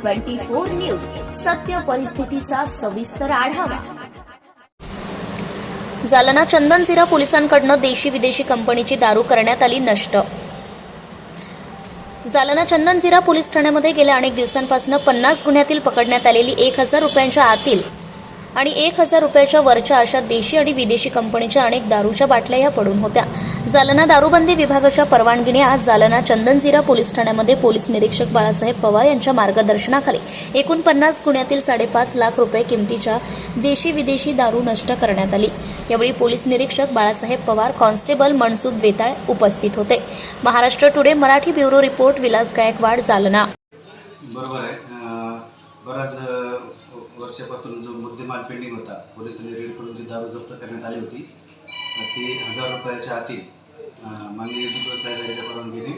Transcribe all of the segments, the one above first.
Twenty four news. सत्य परिस्थितीचा सविस्तर आढावा. जालना चंदनझिरा पोलिसांकडनं देशी विदेशी कंपनीची दारू करण्यात आली नष्ट. जालना चंदनझिरा पोलीस ठाण्यामध्ये गेल्या अनेक दिवसांपासून पन्नास गुन्ह्यातील पकडण्यात आलेली एक हजार रुपयांच्या आतील आणि एक हजार रुपयाच्या वरच्या अशा देशी आणि विदेशी कंपनीच्या अनेक दारूच्या बाटल्या या पडून होत्या. जालना दारूबंदी विभागाच्या परवानगीने आज जालना चंदनझिरा पोलीस ठाण्यामध्ये पोलीस निरीक्षक बाळासाहेब पवार यांच्या मार्गदर्शनाखाली एकूण पन्नास गुन्ह्यातील साडेपाच लाख रुपये किमतीच्या देशी विदेशी दारू नष्ट करण्यात आली. यावेळी पोलीस निरीक्षक बाळासाहेब पवार कॉन्स्टेबल मनसुख वेताळ उपस्थित होते. Maharashtra today Marathi bureau report Vilas Gaikwad Jalna. बरोबर आहे. बऱ्याच वर्षापासून जो मुद्देमाल पेंडिंग होता पोलिसांनी रेड करून जी दारू जप्त करण्यात आली होती ती हजार रुपयाच्या आतील माननीय एस साहेब यांच्या परवानगीने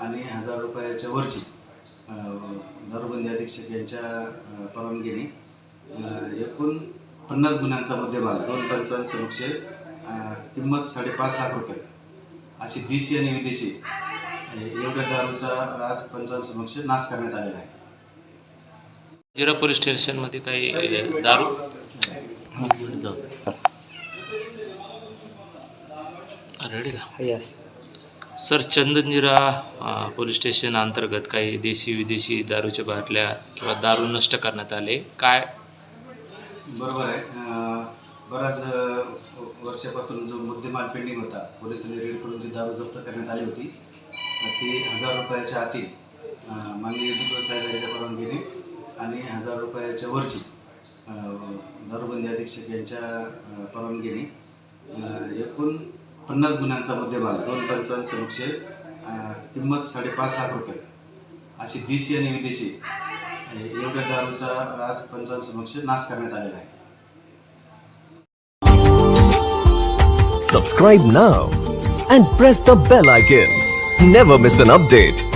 आणि हजार रुपयाच्या वरची दारूबंदी अधीक्षक यांच्या परवानगीने एकूण पन्नास गुन्ह्यांचा मुद्देमाल दोन पंचावन्न समक्ष किंमत साडेपाच लाख रुपये. अशी देशी आणि विदेशी एवढ्या दारूचा राज पंचावन्न समक्ष नाश करण्यात आलेला आहे. जिरा पोलीस स्टेशनमध्ये काही दारू? जाऊ रेडी का? Yes sir Chandanzira police station अंतर्गत काही देशी विदेशी दारूच्या बाटल्या किंवा दारू नष्ट करण्यात आले काय? बरोबर आहे. अं, बऱ्याच वर्षापासून जो मुद्देमाल पेंडिंग होता पोलिसांनी रेड करून जी दारू जप्त करण्यात आली होती ती हजार रुपयाच्या आतील अं, माननीय एस साहेब यांच्या परवानगीने आणि हजार रुपयाच्या वरची दारूबंदी अधीक्षक यांच्या परवानगीने एकूण पन्नास गुन्ह्यांचा मुद्देमाल दोन पंचावन्न समक्ष किंमत साडेपाच लाख रुपये अशी देशी आणि विदेशी एवढ्या दारूचा राज पंचावन्न समक्ष नाश करण्यात आलेला आहे Subscribe now and press the bell icon. Never miss an update.